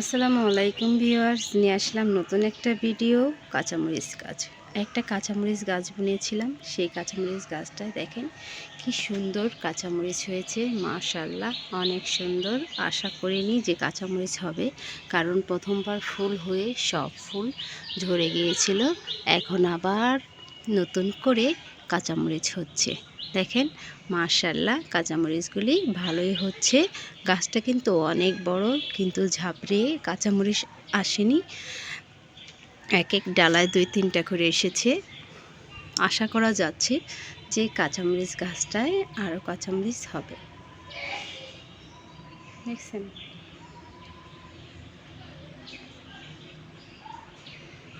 আসসালামু আলাইকুম ভিউয়ার্স, নিয়ে আসলাম নতুন একটা ভিডিও, কাঁচামরিচ গাছ। একটা কাঁচামরিচ গাছ বুনিয়েছিলাম সেই কাঁচামরিচ গাছটায় দেখেন কি সুন্দর কাঁচামরিচ হয়েছে মাশাল্লাহ অনেক সুন্দর। আশা করিনি যে কাঁচামরিচ হবে, কারণ প্রথমবার ফুল হয়ে সব ফুল ঝরে গিয়েছিল, এখন আবার নতুন করে কাঁচামরিচ হচ্ছে। দেখেন মার্শাল্লাহ কাঁচামরিচগুলি ভালোই হচ্ছে। গাছটা কিন্তু অনেক বড়, কিন্তু ঝাঁপড়ে কাঁচামরিচ আসেনি। এক এক ডালায় দুই তিনটা করে এসেছে। আশা করা যাচ্ছে যে কাঁচামরিচ গাছটায় আরও কাঁচামরিচ হবে। দেখছেন?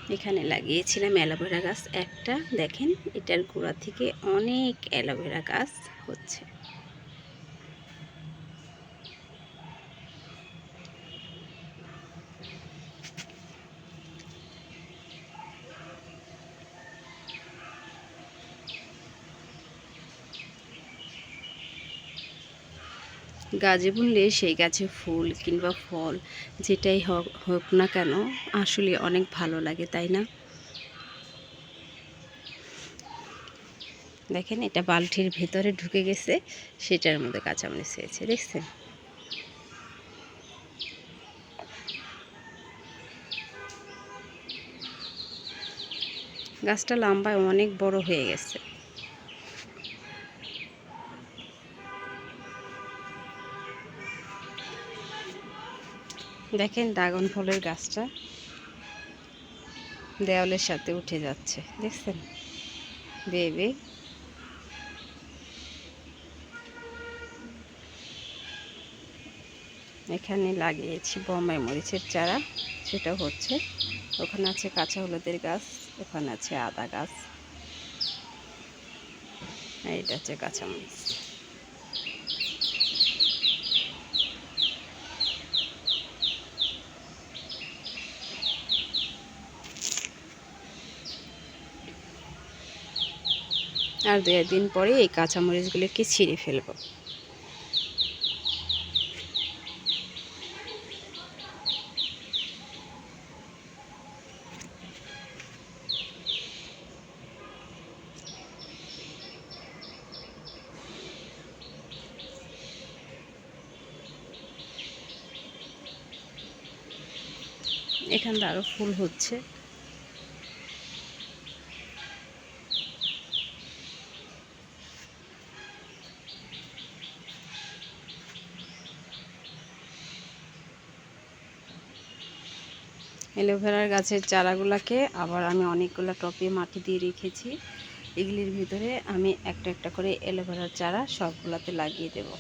এখানে লাগিয়েছিলাম অ্যালোভেরা গাছ। একটা দেখেন এটার গোড়া থেকে অনেক অ্যালোভেরা গাছ হচ্ছে। গাছে বুনলে সেই গাছে ফুল কিংবা ফল, যেটাই হোক হোক না কেন, আসলে অনেক ভালো লাগে, তাই না? দেখেন, এটা বালতির ভেতরে ঢুকে গেছে, সেটার মধ্যে কাঁচামরিচ হয়েছে দেখছেন? গাছটা লম্বায় অনেক বড় হয়ে গেছে। দেখেন ড্রাগন ফলের গাছটা দেওয়ালের সাথে উঠে যাচ্ছে, দেখছেন? বেবে। এখানে লাগিয়েছি বোম্বাই মরিচের চারা, সেটা হচ্ছে। ওখানে আছে কাঁচা হলুদের গাছ, ওখানে আছে আদা গাছ। এইটা হচ্ছে কাঁচামরিচ আর দু একদিন পরে এই কাঁচামরিচগুলোকে ছিঁড়ে ফেলব। এখানটা আরও ফুল হচ্ছে। অ্যালোভেরার গাছের চারাগুলাকে আবার আমি অনেকগুলো টপে মাটি দিয়ে রেখেছি। এগুলির ভিতরে আমি একটা একটা করে অ্যালোভেরার চারা সবগুলাতে লাগিয়ে দেবো।